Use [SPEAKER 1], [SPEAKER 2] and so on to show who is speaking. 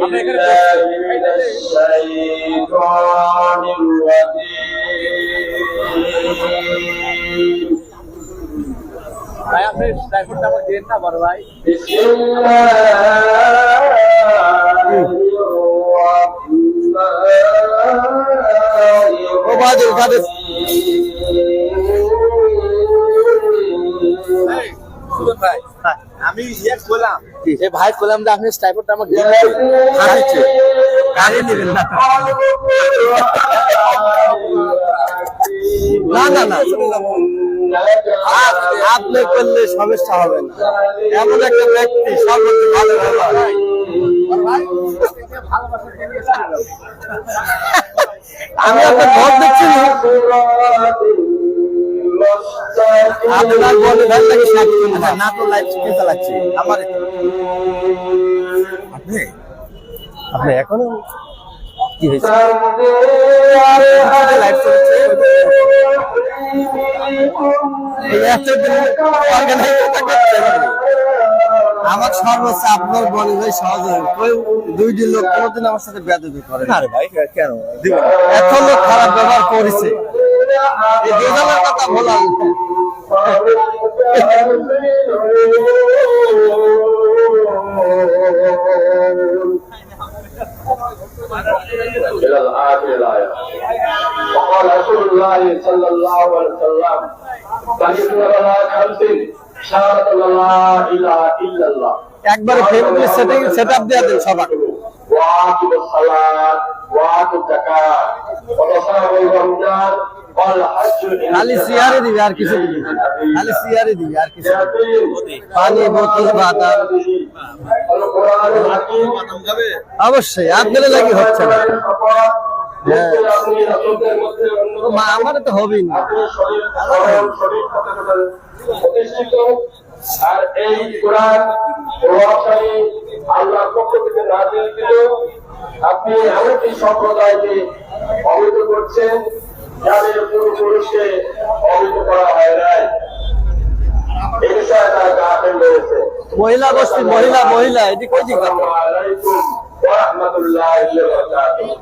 [SPEAKER 1] بالله من الشيطان الرجيم
[SPEAKER 2] ভাই আপনি ড্রাইভারটা আমার দেন না বড় ভাই
[SPEAKER 1] بسم الله الرحمن
[SPEAKER 2] ভাই। আমি ইয়ে বললাম
[SPEAKER 3] এ ভাই বললাম যে আপনি ড্রাইভারটা আমাকে নেবেন না। না, না, না। আপ- আপনি করলে সমস্যা হবে না। এমন একটা ব্যক্তি সর্বত্র ভালো আমি আপনার ঘর দেখছি না। আপনার বলে লাগে না তো লাইভ স্ট্রিম চালাচ্ছি আমার আপনি? আপনি এখনও কি হয়েছে? লাইভ চলছে। আমার সর্বোচ্চ আপনার বলে ভাই সহজ দুইটি লোক কোনোদিন আমার সাথে বেদবি করে না।
[SPEAKER 2] আরে ভাই কেন?
[SPEAKER 3] এত লোক খারাপ ব্যবহার করেছে। এই কথা বলার
[SPEAKER 1] إلى الآخر الآية وقال رسول الله صلى الله عليه وسلم فإن لنا خمس شهادة لا إله إلا الله
[SPEAKER 3] একবারে ফেসবুক সেটিং সেট আপ দিয়ে দেন সবার
[SPEAKER 1] وآتوا الصلاة وآتوا
[SPEAKER 3] আর অবশ্যই লাগি হচ্ছে না। আমার তো হবেই
[SPEAKER 1] আপনি এমনকি সম্প্রদায়কে অবৈধ করছেন যাদের পূর্বপুরুষকে অবহিত করা হয় নাই এ বিষয়ে তারা গাফেল রয়েছে।
[SPEAKER 3] মহিলা গোষ্ঠী মহিলা মহিলা এটি কই দিকে
[SPEAKER 1] আসসালামু আলাইকুম ওয়া রাহমাতুল্লাহি ওয়া বারাকাতুহু।